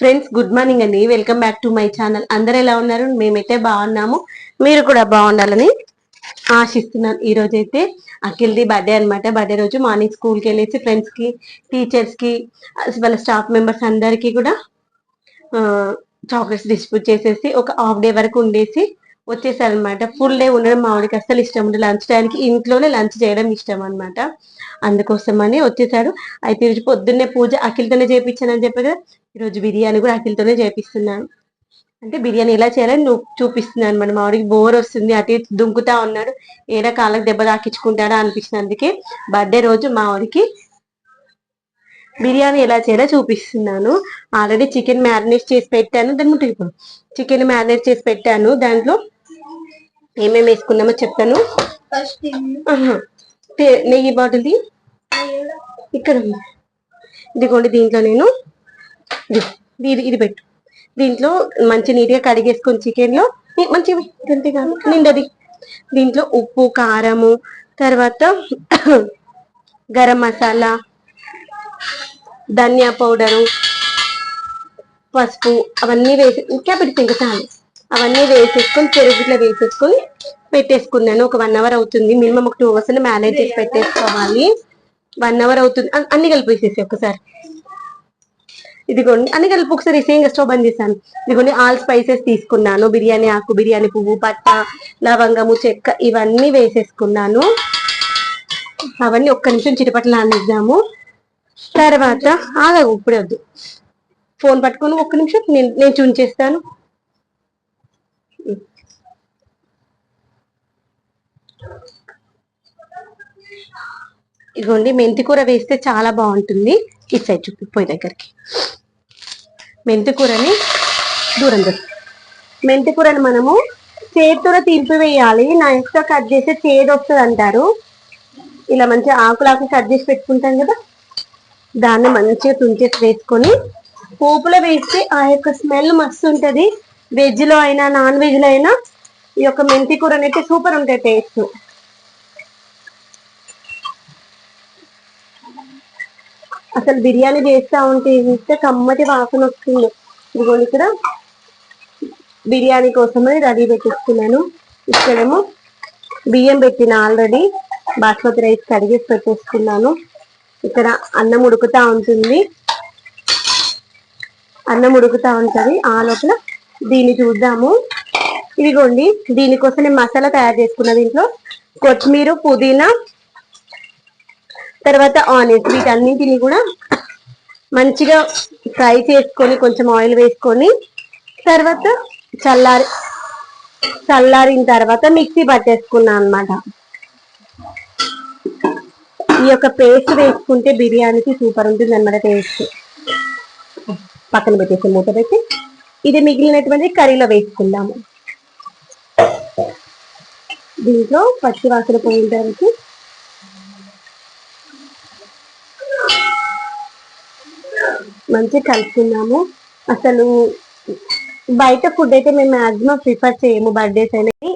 Friends good morning అండి. Welcome back to my channel అందరు ఎలా ఉన్నారు? మేమైతే బాగున్నాము. మీరు కూడా బాగుండాలని ఆశిస్తున్నాను ఈ రోజు అయితే అఖిల్ది బర్త్డే అన్నమాట. బర్త్డే రోజు మార్నింగ్ స్కూల్కి వెళ్ళేసి ఫ్రెండ్స్కి టీచర్స్కి వాళ్ళ స్టాఫ్ మెంబర్స్ అందరికీ కూడా చాక్లెట్స్ డిస్ట్రిబ్యూట్ చేసేసి ఒక హాఫ్ డే వరకు ఉండేసి వచ్చేసారనమాట. ఫుల్ డే ఉండడం మా వాడికి అస్సలు ఇష్టం ఉండదు. లంచ్ టైంకి ఇంట్లోనే లంచ్ చేయడం ఇష్టం అనమాట అందుకోసమని వచ్చేసాడు అయితే ఈరోజు పొద్దున్నే పూజ అఖిల్తోనే చేయించానని చెప్పి కదా ఈరోజు బిర్యానీ కూడా అఖిల్తోనే చేపిస్తున్నాను. అంటే బిర్యానీ ఎలా చేయాలని నువ్వు చూపిస్తున్నాను అనమాట మా వాడికి బోర్ వస్తుంది అటు దుంకుతా ఉన్నాడు ఏడా కాళ్ళకి దెబ్బ తాకించుకుంటాడా అనిపించింది అందుకే బర్త్డే రోజు మా వాడికి బిర్యానీ ఎలా చేయాలో చూపిస్తున్నాను. ఆల్రెడీ చికెన్ మ్యారినేట్ చేసి పెట్టాను. దాని ముట్టిపో చికెన్ మ్యారినేట్ చేసి పెట్టాను. దాంట్లో ఏమేమి వేసుకున్నామో చెప్తాను. నెయ్యి బాటిల్ది ఇక్కడ ఉంది. ఇదిగోండి దీంట్లో నేను. ఇది ఇది పెట్టు. దీంట్లో మంచి నీట్గా కడిగేసుకొని చికెన్లో ఈ మంచి గంటి కాదు నిండది. దీంట్లో ఉప్పు కారము తర్వాత గరం మసాలా ధనియా పౌడరు పసుపు అవన్నీ వేసి ఇంకా పెడితే ఇంకా చాలు. అవన్నీ వేసేసుకొని పెరుగు ఇట్లా వేసేసుకొని పెట్టేసుకున్నాను. ఒక వన్ అవర్ అవుతుంది. మినిమం ఒక టూ అవర్స్ మేనేజ్ చేసి పెట్టేసుకోవాలి. వన్ అవర్ అవుతుంది. అన్ని కలిపేసేసి ఒకసారి. ఇదిగోండి. అన్ని కలిపి ఒకసారి సేమ్ స్టవ్ బంద్ చేశాను. ఇదిగోండి. ఆల్ స్పైసెస్ తీసుకున్నాను. బిర్యానీ ఆకు బిర్యానీ పువ్వు పట్ట లవంగము చెక్క ఇవన్నీ వేసేసుకున్నాను. అవన్నీ ఒక్క నిమిషం చిటపట్లు అందిద్దాము తర్వాత ఆగవు ఇప్పుడే వద్దు. ఫోన్ పట్టుకొని ఒక్క నిమిషం నేను నేను చూన్ చేస్తాను. ఇదిగోండి మెంతి కూర వేస్తే చాలా బాగుంటుంది. ఇటు సైడ్ చూపి పోయి దగ్గరికి. మెంతి కూరని దూరం దూరం మెంతి కూరని మనము చేతితో తీర్పి వేయాలి. నా తో కట్ చేస్తే చేదు వస్తుంది అంటారు ఇలా మంచిగా ఆకులాకు కట్ చేసి పెట్టుకుంటాం కదా. దాన్ని మంచిగా తుంచేసి వేసుకొని పోపులో వేస్తే ఆ యొక్క స్మెల్ మస్తు ఉంటుంది. వెజ్లో అయినా నాన్ వెజ్లో అయినా ఈ యొక్క మెంతి కూర అయితే సూపర్ ఉంటాయి టేస్ట్ అసలు బిర్యానీ చేస్తా ఉంటే ఇంత కమ్మటి వాసన వస్తుంది. ఇదిగోండి ఇక్కడ బిర్యానీ కోసమని రెడీ పెట్టేసుకున్నాను. ఇక్కడేమో బియ్యం పెట్టిన ఆల్రెడీ బాస్మతి రైస్ కడిగేసి పెట్టేసుకున్నాను. ఇక్కడ అన్నం ఉడుకుతా ఉంటుంది. అన్నం ఉడుకుతా ఉంటుంది. ఆ లోపల దీన్ని చూద్దాము. ఇదిగోండి దీనికోసం నేను మసాలా తయారు చేసుకున్న దీంట్లో కొత్తిమీర పుదీనా తర్వాత ఆనియన్స్ వీటన్నింటిని కూడా మంచిగా ఫ్రై చేసుకొని కొంచెం ఆయిల్ వేసుకొని తర్వాత చల్లారి చల్లారిన తర్వాత మిక్సీ పట్టేసుకున్నాను అన్నమాట. ఈ యొక్క పేస్ట్ వేసుకుంటే బిర్యానీకి సూపర్ ఉంటుంది అనమాట టేస్ట్. పక్కన పెట్టేసి మూత పెట్టి ఇది మిగిలినటువంటి కర్రీలో వేసుకుందాము. దీంట్లో పచ్చి వాసన పోయేంతవరకు మంచిగా కలుపుకున్నాము అసలు బయట ఫుడ్ అయితే మేము మాక్సిమం ప్రిఫర్ చేయము బర్త్డేస్ అనేది.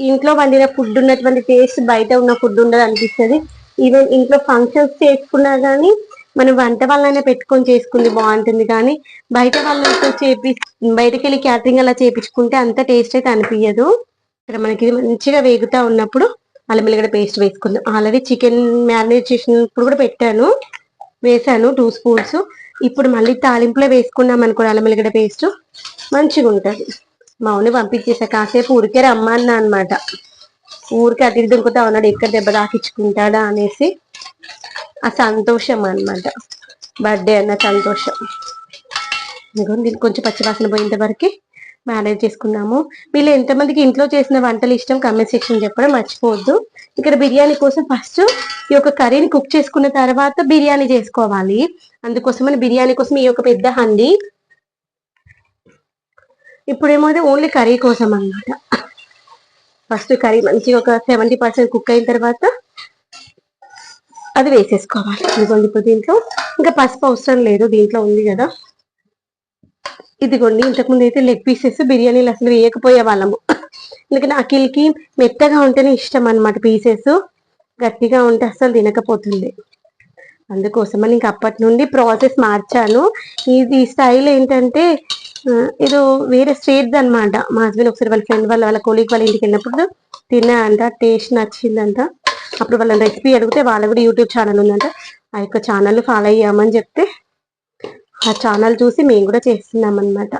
ఇంట్లో వండిన ఫుడ్ ఉన్నటువంటి టేస్ట్ బయట ఉన్న ఫుడ్ ఉండదు అనిపిస్తుంది. ఈవెన్ ఇంట్లో ఫంక్షన్స్ చేసుకున్నా కానీ మనం వంట వాళ్ళైనా పెట్టుకొని చేసుకుంది బాగుంటుంది కానీ బయట వాళ్ళతో చేపి బయటకు వెళ్ళి క్యాటరింగ్ అలా చేపించుకుంటే అంత టేస్ట్ అయితే అనిపించదు ఇక్కడ మనకి ఇది మంచిగా వేగుతా ఉన్నప్పుడు అల్లం వెల్లిగడ్డ పేస్ట్ వేసుకుందాం. ఆల్రెడీ చికెన్ మ్యారినేట్ చేసినప్పుడు కూడా పెట్టాను. వేసాను టూ స్పూన్స్ ఇప్పుడు మళ్ళీ తాలింపులో వేసుకున్నాం అనుకో అల్లం వెల్లిగడ్డ పేస్ట్ మంచిగా ఉంటుంది మౌని పంపించేసా. కాసేపు ఊరికే రమ్మన్నా అనమాట ఊరికే అతిథి దొరుకుతా ఉన్నాడు ఎక్కడ దెబ్బ తాకించుకుంటాడా అనేసి ఆ సంతోషం అన్నమాట. బర్త్డే అన్న సంతోషం. ఇదిగోండి దీనికి కొంచెం పచ్చివాసన పోయేంత వరకు మేనేజ్ చేసుకున్నాము. వీళ్ళు ఎంతమందికి ఇంట్లో చేసిన వంటలు ఇష్టం కమెంట్ సెక్షన్ చెప్పడం మర్చిపోవద్దు. ఇక్కడ బిర్యానీ కోసం ఫస్ట్ ఈ యొక్క కర్రీని కుక్ చేసుకున్న తర్వాత బిర్యానీ చేసుకోవాలి. అందుకోసమని బిర్యానీ కోసం ఈ యొక్క పెద్ద హండి. ఇప్పుడేమో ఏమో ఓన్లీ కర్రీ కోసం అన్నమాట. ఫస్ట్ కర్రీ మంచిగా ఒక సెవెంటీ పర్సెంట్ కుక్ అయిన తర్వాత అది వేసేసుకోవాలి. ఇదిగోండి ఇప్పుడు దీంట్లో. ఇంకా పసుపు అవసరం లేదు దీంట్లో ఉంది కదా. ఇదిగోండి ఇంతకుముందు అయితే లెగ్ పీసెస్ బిర్యానీలు అసలు వేయకపోయే వాళ్ళము. ఎందుకంటే అఖిల్కి మెత్తగా ఉంటేనే ఇష్టం అన్నమాట పీసెస్ గట్టిగా ఉంటే అసలు తినకపోతుంది. అందుకోసం అని ఇంక అప్పటి నుండి ప్రాసెస్ మార్చాను. ఇది స్టైల్ ఏంటంటే ఏదో వేరే స్టేట్ అనమాట మా హస్బెండ్ ఒకసారి వాళ్ళ ఫ్రెండ్ వాళ్ళ వాళ్ళ కొలీగ్ వాళ్ళ ఇంటికి వెళ్ళినప్పుడు తిన్నా అంట టేస్ట్ నచ్చిందంట. అప్పుడు వాళ్ళ రెసిపీ అడిగితే వాళ్ళ కూడా యూట్యూబ్ ఛానల్ ఉందంట. ఆ యొక్క ఛానల్ ఫాలో అయ్యామని చెప్తే ఆ ఛానల్ చూసి మేము కూడా చేస్తున్నాం అన్నమాట.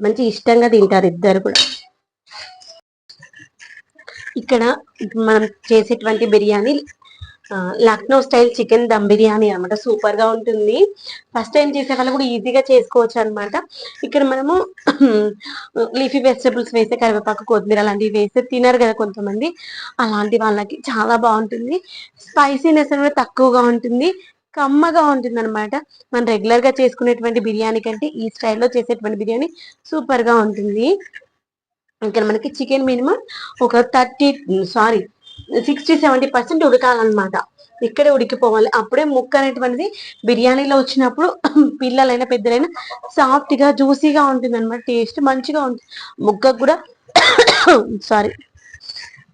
మంచి ఇష్టంగా తింటారు ఇద్దరు కూడా. ఇక్కడ మనం చేసేటువంటి బిర్యానీ లక్నో స్టైల్ చికెన్ దమ్ బిర్యానీ అనమాట సూపర్గా ఉంటుంది. ఫస్ట్ టైం చేసే వాళ్ళు కూడా ఈజీగా చేసుకోవచ్చు అన్నమాట. ఇక్కడ మనము లీఫీ వెజిటబుల్స్ వేసే కరివేపాకు కొత్తిమీర అలాంటివి వేస్తే తినరు కదా కొంతమంది. అలాంటి వాళ్ళకి చాలా బాగుంటుంది. స్పైసీనెస్ అనేది తక్కువగా ఉంటుంది. కమ్మగా ఉంటుంది అనమాట మనం రెగ్యులర్గా చేసుకునేటువంటి బిర్యానీ కంటే ఈ స్టైల్లో చేసేటువంటి బిర్యానీ సూపర్గా ఉంటుంది. ఇక్కడ మనకి చికెన్ మినిమం ఒక thirty sorry sixty seventy percent ఉడకాలన్నమాట. ఇక్కడే ఉడికిపోవాలి. అప్పుడే ముక్క అనేటువంటిది బిర్యానీలో వచ్చినప్పుడు పిల్లలైనా పెద్దలైనా సాఫ్ట్గా జ్యూసీగా ఉంటుంది అనమాట టేస్ట్ మంచిగా ఉంటుంది ముక్కకు కూడా సారీ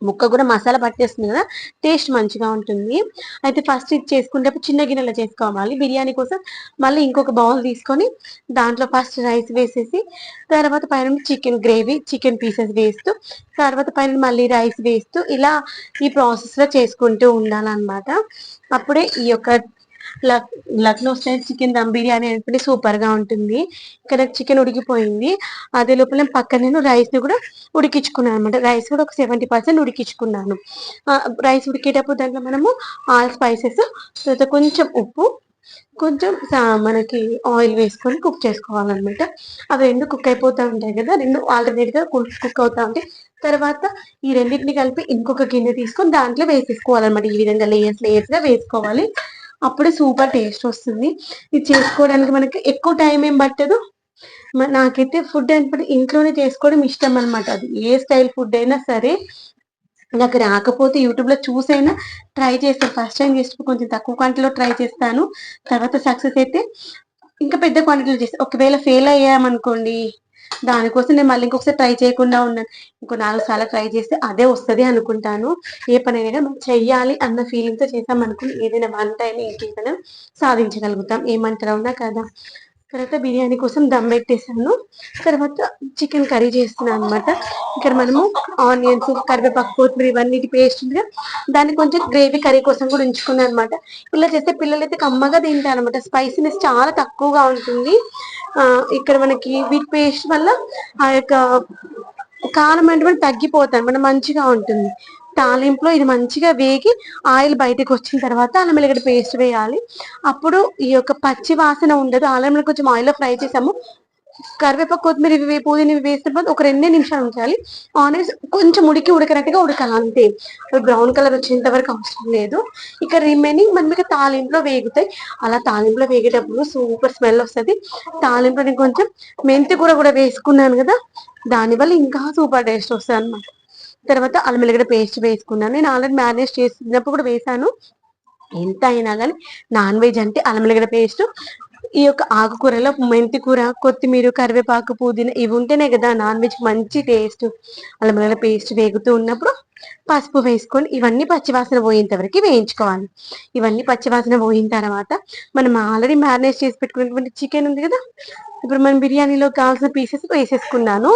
ముక్క కూడా మసాలా పట్టేస్తుంది కదా టేస్ట్ మంచిగా ఉంటుంది. అయితే ఫస్ట్ ఇది చేసుకుంటే చిన్న గిన్నెలో చేసుకోవాలి. బిర్యానీ కోసం మళ్ళీ ఇంకొక బౌల్ తీసుకొని దాంట్లో ఫస్ట్ రైస్ వేసేసి తర్వాత పైన చికెన్ గ్రేవీ చికెన్ పీసెస్ వేస్తూ తర్వాత పైన మళ్ళీ రైస్ వేస్తూ ఇలా ఈ ప్రాసెస్లో చేసుకుంటూ ఉండాలన్నమాట. అప్పుడే ఈ యొక్క లక్నో స్టైల్ చికెన్ దమ్ బిర్యానీ అనేది సూపర్గా ఉంటుంది. ఇక్కడ చికెన్ ఉడికిపోయింది. అదే లోపల నేను పక్కన నేను రైస్ని కూడా ఉడికించుకున్నాను అనమాట రైస్ కూడా ఒక సెవెంటీ పర్సెంట్ ఉడికించుకున్నాను. రైస్ ఉడికేటప్పుడు దాంట్లో మనము ఆల్ స్పైసెస్ తర్వాత కొంచెం ఉప్పు కొంచెం మనకి ఆయిల్ వేసుకొని కుక్ చేసుకోవాలన్నమాట. అవి రెండు కుక్ అయిపోతూ ఉంటాయి కదా రెండు ఆల్టర్నేట్గా కుక్ అవుతా ఉంటాయి. తర్వాత ఈ రెండింటిని కలిపి ఇంకొక గిన్నె తీసుకొని దాంట్లో వేసేసుకోవాలన్నమాట. ఈ విధంగా లేయర్స్ లేయర్స్గా వేసుకోవాలి. అప్పుడే సూపర్ టేస్ట్ వస్తుంది. ఇది చేసుకోవడానికి మనకి ఎక్కువ టైం ఏం పట్టదు. నాకైతే ఫుడ్ అంటే ఇంట్లోనే చేసుకోవడం ఇష్టం అనమాట అది ఏ స్టైల్ ఫుడ్ అయినా సరే నాకు రాకపోతే యూట్యూబ్లో చూసైనా ట్రై చేస్తాను ఫస్ట్ టైం చేసినప్పుడు కొంచెం తక్కువ క్వాంటిటీలో ట్రై చేస్తాను. తర్వాత సక్సెస్ అయితే ఇంకా పెద్ద క్వాంటిటీలో చేస్తాను ఒకవేళ ఫెయిల్ అయ్యామనుకోండి దానికోసం నేను మళ్ళీ ఇంకొకసారి ట్రై చేయకుండా ఉన్నాను. ఇంకో నాలుగు సార్లు ట్రై చేస్తే అదే వస్తుంది అనుకుంటాను. ఏ పనైనా మనం చెయ్యాలి అన్న ఫీలింగ్తో ఏదైనా వన్ టైం ఇంకేదైనా సాధించగలుగుతాం. ఏమంటారు అవునా కదా. తర్వాత బిర్యానీ కోసం దమ్ పెట్టేసాను తర్వాత చికెన్ కర్రీ చేస్తున్నాను అనమాట ఇక్కడ మనము ఆనియన్స్ కరివేపాకు కొత్తిమీర ఇవన్నీ పేస్ట్ ఉంది దాన్ని కొంచెం గ్రేవీ కర్రీ కోసం కూడా ఉంచుకున్నాను అనమాట ఇలా చేస్తే పిల్లలు అయితే కమ్మగా తింటారు అనమాట స్పైసీనెస్ చాలా తక్కువగా ఉంటుంది. ఆ ఇక్కడ మనకి వీటి పేస్ట్ వల్ల ఆ యొక్క కారం అంటే తగ్గిపోతాయి మన మంచిగా ఉంటుంది. తాలింపులో ఇది మంచిగా వేగి ఆయిల్ బయటకు వచ్చిన తర్వాత అల్లం వెల్లిగడ్డ పేస్ట్ వేయాలి. అప్పుడు ఈ యొక్క పచ్చి వాసన ఉండదు. అల్లం కొంచెం ఆయిల్లో ఫ్రై చేసాము. కరివేపాకు కొత్తిమీర ఇవి పుదీనా ఇవి వేసిన తర్వాత ఒక రెండే నిమిషాలు ఉంచాలి. ఆనియన్స్ కొంచెం ఉడికి ఉడకనట్టుగా ఉడకాలి అంతే. బ్రౌన్ కలర్ వచ్చేంత వరకు అవసరం లేదు. ఇక రిమైనింగ్ మనం ఇక తాలింపులో వేగుతాయి. అలా తాలింపులో వేగేటప్పుడు సూపర్ స్మెల్ వస్తుంది. తాలింపులో నేను కొంచెం మెంతి కూర కూడా వేసుకున్నాను కదా దానివల్ల ఇంకా సూపర్ టేస్ట్ వస్తుంది అనమాట తర్వాత అల్లం వెల్లిగడ్డ పేస్ట్ వేసుకున్నాను. నేను ఆల్రెడీ మ్యారినేట్ చేసినప్పుడు కూడా వేసాను. ఎంత అయినా కానీ నాన్ వెజ్ అంటే అల్లం వెల్లిగడ్డ పేస్ట్ ఈ యొక్క ఆకుకూరలో మెంతి కూర కొత్తిమీర కరివేపాకు పుదీనా ఇవి ఉంటేనే కదా నాన్ వెజ్ మంచి టేస్ట్ అల్లం వెల్లిగడ్డ పేస్ట్ వేగుతూ ఉన్నప్పుడు పసుపు వేసుకొని ఇవన్నీ పచ్చివాసన పోయేంత వరకు వేయించుకోవాలి. ఇవన్నీ పచ్చివాసన పోయిన తర్వాత మనం ఆల్రెడీ మ్యారినేట్ చేసి పెట్టుకున్నటువంటి చికెన్ ఉంది కదా? ఇప్పుడు మనం బిర్యానీలో కావాల్సిన పీసెస్ వేసేసుకున్నాను.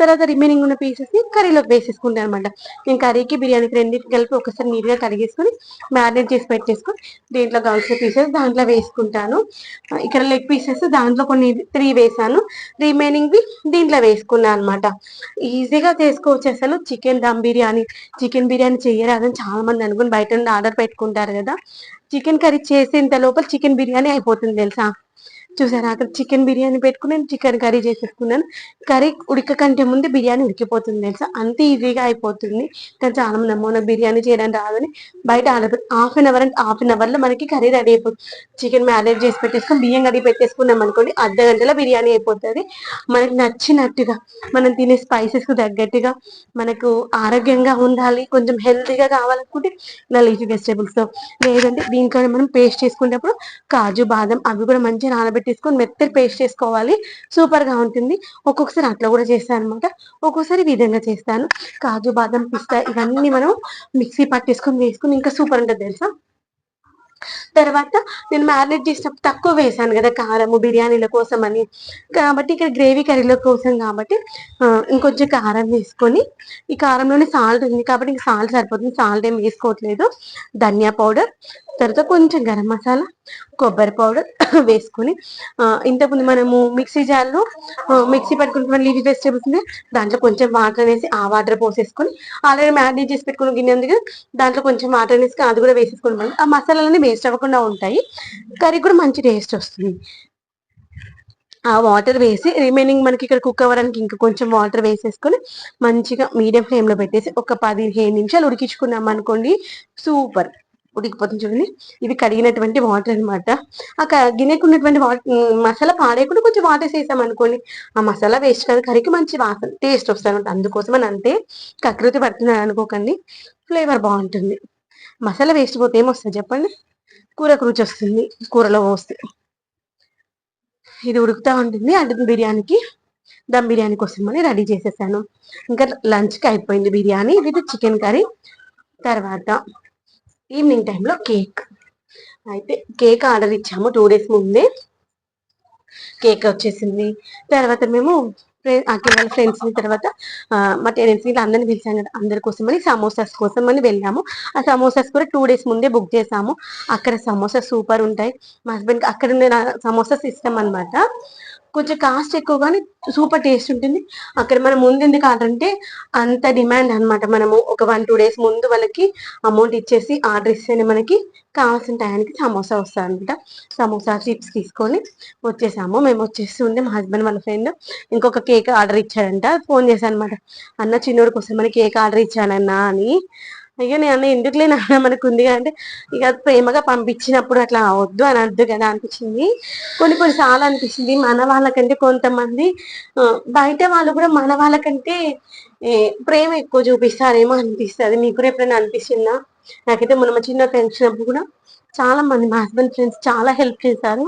తర్వాత రిమైనింగ్ ఉన్న పీసెస్ని కర్రీలోకి వేసేసుకుంటాను అనమాట నేను కర్రీకి బిర్యానీకి రెండింటి కలిపి ఒకసారి నీట్గా కడిగేసుకొని మ్యారినేట్ చేసి పెట్టేసుకొని దీంట్లో కావాల్సిన పీసెస్ దాంట్లో వేసుకుంటాను. ఇక్కడ లెగ్ పీసెస్ దాంట్లో కొన్ని త్రీ వేసాను. రిమైనింగ్వి దీంట్లో వేసుకున్నాను అనమాట ఈజీగా చేసుకోవచ్చు అసలు చికెన్ దమ్ బిర్యానీ. చికెన్ బిర్యానీ చేయరాదని చాలా మంది అనుకుని బయట నుండి ఆర్డర్ పెట్టుకుంటారు కదా. చికెన్ కర్రీ చేసేంత లోపల చికెన్ బిర్యానీ అయిపోతుంది తెలుసా? చూసారా? అక్కడ చికెన్ బిర్యానీ పెట్టుకుని నేను చికెన్ కర్రీ చేసేసుకున్నాను. కర్రీ ఉడక కంటే ముందు బిర్యానీ ఉడికిపోతుంది తెలుసా? అంత ఈజీగా అయిపోతుంది. కానీ చాలా మంది అమ్మో నాకు బిర్యానీ చేయడం రాదని బయట హాఫ్ అన్ అవర్ అంటే హాఫ్ అన్ అవర్లో మనకి కర్రీ రెడీ అయిపోతుంది. చికెన్ మ్యారేజ్ చేసి పెట్టేసుకొని బియ్యం కడిగి పెట్టేసుకున్నాం అనుకోండి అర్ధ గంటలో బిర్యానీ అయిపోతుంది. మనకి నచ్చినట్టుగా మనం తినే స్పైసెస్కు తగ్గట్టుగా మనకు ఆరోగ్యంగా ఉండాలి కొంచెం హెల్తీగా కావాలనుకుంటే ఇలా లీఫీ వెజిటేబుల్స్తో లేదంటే దీంట్లో మనం పేస్ట్ చేసుకునేటప్పుడు కాజు బాదం అవి కూడా మంచిగా నానబెట్టి తీసుకొని మెత్తటి పేస్ట్ చేసుకోవాలి. సూపర్గా ఉంటుంది. ఒక్కొక్కసారి అట్లా కూడా చేస్తాను అనమాట ఒక్కొక్కసారి విధంగా చేస్తాను. కాజు బాదం పిస్తా ఇవన్నీ మనం మిక్సీ పట్టేసుకొని వేసుకొని ఇంకా సూపర్ ఉంటుంది తెలుసా? తర్వాత నేను మ్యారినేట్ చేసినప్పుడు తక్కువ వేసాను కదా కారము బిర్యానీల కోసం అని. కాబట్టి ఇక్కడ గ్రేవీ కర్రీల కోసం కాబట్టి ఇంకొంచెం కారం వేసుకొని ఈ కారంలోనే సాల్ట్ ఉంది కాబట్టి ఇంక సాల్ట్ సరిపోతుంది. సాల్ట్ ఏం వేసుకోవట్లేదు. ధనియా పౌడర్ తర్వాత కొంచెం గరం మసాలా కొబ్బరి పౌడర్ వేసుకొని ఇంతకుముందు మనము మిక్సీ జార్లో మిక్సీ పట్టుకుంటున్న లీఫీ వెజిటేబుల్స్ ఉంది దాంట్లో కొంచెం వాటర్ వేసి ఆ వాటర్ పోసేసుకొని ఆల్రెడీ మ్యారినేట్ చేసి పెట్టుకున్న గిన్నె ఉంది కదా దాంట్లో కొంచెం వాటర్ వేసి అది కూడా వేసేసుకొని ఆ మసాలాలన్నీ వేస్ట్ అవ్వకుండా ఉంటాయి. కర్రీ కూడా మంచి టేస్ట్ వస్తుంది. ఆ వాటర్ వేసి రిమైనింగ్ మనకి ఇక్కడ కుక్ అవ్వడానికి ఇంకా కొంచెం వాటర్ వేసేసుకొని మంచిగా మీడియం ఫ్లేమ్లో పెట్టేసి ఒక పదిహేను నిమిషాలు ఉడికించుకున్నాం అనుకోండి సూపర్. ఉడికిపోతుంది చూడండి. ఇవి కడిగినటువంటి వాటర్ అన్నమాట. ఆ క- గిన్నెకు ఉన్నటువంటి వాటర్ మసాలా పాడేయకుండా కొంచెం వాటర్ వేసాం అనుకోండి. ఆ మసాలా వేస్ట్ కాదు కర్రీకి మంచి వాసన టేస్ట్ వస్తుంది అందుకోసం అని అంతే కకృతి పడుతున్నాడు అనుకోకండి. ఫ్లేవర్ బాగుంటుంది. మసాలా వేస్ట్ పోతే ఏమొస్తుంది చెప్పండి? కూరకు రుచి వస్తుంది కూరలో పోస్తే. ఇది ఉడుకుతా ఉంటుంది. అంటే బిర్యానీకి దమ్ బిర్యానీ కోసం అని రెడీ చేసేసాను. ఇంకా లంచ్కి అయిపోయింది బిర్యానీ విత్ చికెన్ కర్రీ. తర్వాత ఈవినింగ్ టైంలో కేక్ అయితే కేక్ ఆర్డర్ ఇచ్చాము టూ డేస్ ముందే. కేక్ వచ్చేసింది. తర్వాత మేము అక్కడ వాళ్ళ తర్వాత మా పేరెంట్స్ మీద అందరిని పిలిచాం కదా అందరి కోసం అని సమోసాస్ కోసం అని వెళ్ళాము. ఆ సమోసాస్ కూడా టూ డేస్ ముందే బుక్ చేసాము. అక్కడ సమోసాస్ సూపర్ ఉంటాయి. మా హస్బెండ్కి అక్కడ ఉండే సమోసాస్ ఇష్టం అన్నమాట. కొంచెం కాస్ట్ ఎక్కువ కానీ సూపర్ టేస్ట్ ఉంటుంది. అక్కడ మనం ముందు ఎందుకు ఆర్డర్ అంటే అంత డిమాండ్ అనమాట మనము ఒక వన్ టూ డేస్ ముందు వాళ్ళకి అమౌంట్ ఇచ్చేసి ఆర్డర్ ఇస్తేనే మనకి కావాల్సిన టైంకి సమోసా వస్తుంది అనమాట సమోసా చిప్స్ తీసుకొని వచ్చేసాము. మేము వచ్చేసి ఉండే మా హస్బెండ్ వాళ్ళ ఫ్రెండ్ ఇంకొక కేక్ ఆర్డర్ ఇచ్చాడంట. ఫోన్ చేశాను అనమాట అన్న చిన్నోడి కోసం మన కేక్ ఆర్డర్ ఇచ్చానన్నా అని. అయ్యో నేను అన్న ఎందుకులే నాన్న మనకు ఉంది అంటే ఇక ప్రేమగా పంపించినప్పుడు అట్లా అవద్దు అని అద్దు కదా అనిపించింది. కొన్ని కొన్ని సార్లు అనిపించింది మన వాళ్ళకంటే కొంతమంది బయట వాళ్ళు కూడా మన వాళ్ళకంటే ఏ, ప్రేమ ఎక్కువ చూపిస్తారేమో అనిపిస్తుంది. మీకు కూడా ఎప్పుడైనా అనిపిస్తుందా? నాకైతే మొన్న చిన్న ఫ్రెండ్స్ కూడా చాలా మంది మా హస్బెండ్ ఫ్రెండ్స్ చాలా హెల్ప్ చేశారు.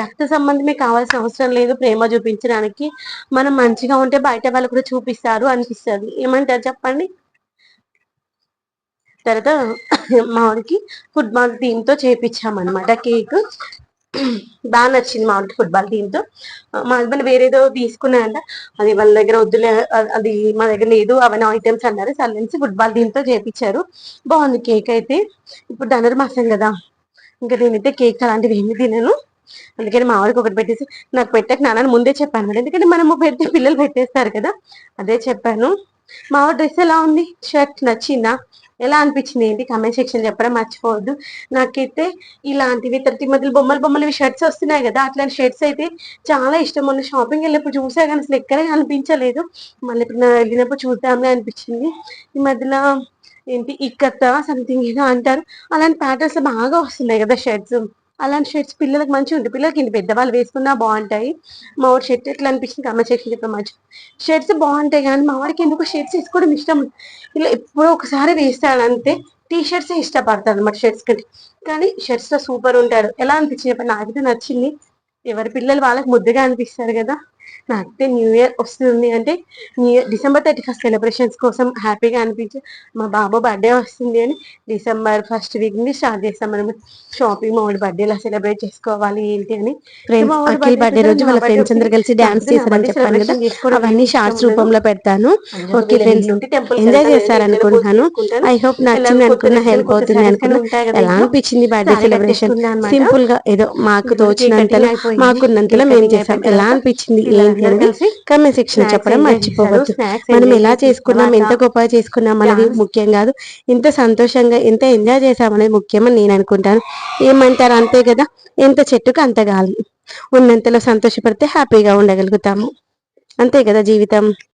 రక్త సంబంధమే కావాల్సిన అవసరం లేదు ప్రేమ చూపించడానికి. మనం మంచిగా ఉంటే బయట వాళ్ళు కూడా చూపిస్తారు అనిపిస్తుంది. ఏమంటారు చెప్పండి? తర్వాత మామిడికి ఫుట్బాల్ థీమ్తో కేక్. బాగా నచ్చింది మామిడికి ఫుట్బాల్ థీమ్తో. మా హస్బెండ్ వేరేదో తీసుకున్నాయంట అది వాళ్ళ దగ్గర వద్దులే అది మా దగ్గర లేదు అవన్నీ ఐటమ్స్ అన్నారు. సర్లేసి ఫుట్బాల్ థీమ్తో చేపించారు. బాగుంది కేక్ అయితే. ఇప్పుడు ధనుర్మాసం కదా. ఇంకా నేనైతే కేక్ అలాంటివి ఏమి తినను. అందుకని మా ఆవిడకి ఒకటి పెట్టేసి నాకు పెట్టక నాన్న ముందే చెప్పాను మేడం ఎందుకంటే మనము పెడితే పిల్లలు పెట్టేస్తారు కదా. అదే చెప్పాను. మా డ్రెస్ ఎలా ఉంది? షర్ట్ నచ్చిందా? ఎలా అనిపించింది ఏంటి? కమెంట్ సెక్షన్ చెప్పడం మర్చిపోవద్దు. నాకైతే ఇలాంటివి ప్రతి మధ్యలో బొమ్మలు బొమ్మలు షర్ట్స్ వస్తున్నాయి కదా అట్లాంటి షర్ట్స్ అయితే చాలా ఇష్టం. మొన్న షాపింగ్ వెళ్ళినప్పుడు చూసా కానీ అసలు ఎక్కడ అనిపించలేదు. మళ్ళీ ఇప్పుడు నా వెళ్ళినప్పుడు చూద్దామని అనిపించింది. ఈ మధ్యలో ఏంటి? ఇక్కత్త సంథింగ్ ఏదో అంటారు. అలాంటి ప్యాటర్న్స్ బాగా వస్తున్నాయి కదా షర్ట్స్ అలాంటి షర్ట్స్ పిల్లలకు మంచిగా ఉంటాయి. పిల్లలకి ఇంటి పెద్దవాళ్ళు వేసుకున్నా బాగుంటాయి. మా వాడి షర్ట్ ఎట్లా అనిపించింది? కమెంట్ సెక్షన్ మంచి షర్ట్స్ బాగుంటాయి కానీ మా వాడికి ఎందుకు షర్ట్స్ వేసుకోవడం ఇష్టం ఇలా ఎప్పుడో ఒకసారి వేస్తాడు అంతే. టీ షర్ట్స్ ఇష్టపడతాడు అనమాట షర్ట్స్ కంటే. కానీ షర్ట్స్లో సూపర్ ఉంటారు. ఎలా అనిపించింది? చెప్పండి నాకైతే నచ్చింది. ఎవరి పిల్లలు వాళ్ళకి ముద్దుగా అనిపిస్తారు కదా. నాకైతే న్యూ ఇయర్ వస్తుంది అంటే new year December thirty first celebrations కోసం హ్యాపీగా అనిపించి మా బాబు బర్త్డే వస్తుంది అని డిసెంబర్ ఫస్ట్ వీక్ నుండి స్టార్ట్ చేస్తాం మనం షాపింగ్ మా వాడి బర్త్డే ఇలా సెలబ్రేట్ చేసుకోవాలి ఏంటి అని బర్త్డే రోజు వాళ్ళ ఫ్రెండ్స్ అందరు కలిసి డాన్స్ చేశారని చెప్పాను కదా అవన్నీ షార్ట్స్. రూపంలో పెడతాను ఓకే ఫ్రెండ్స్ ఎంజాయ్ వెళ్తారు, చేశారు వెళ్ళి అనుకుంటున్నాను చేసుకుంటారు. ఐ హోప్ నచ్చింది అనుకున్న హెల్ప్ అవుతుంది అనుకున్నా ఎలా. అనిపించింది బర్త్డే సెలబ్రేషన్. సింపుల్గా ఏదో మాకు తోచినంతలో. మాకున్నంతలో మేము చేసాం ఎలా అనిపించింది ఏంటి అనేది కమెంట్ సెక్షన్ చెప్పడం మర్చిపోవద్దు. Snacks మనం ఎలా చేసుకున్నాం? ఎంత గొప్పగా చేసుకున్నాం అనేది ముఖ్యం కాదు. ఎంత సంతోషంగా ఎంత ఎంజాయ్ చేసామనేది ముఖ్యమని నేను అనుకుంటాను. ఏమంటారు? అంతే కదా. ఎంత చెట్టుకు అంత గాలి. ఉన్నంతలో సంతోషపడితే హ్యాపీగా ఉండగలుగుతాము. అంతే కదా జీవితం?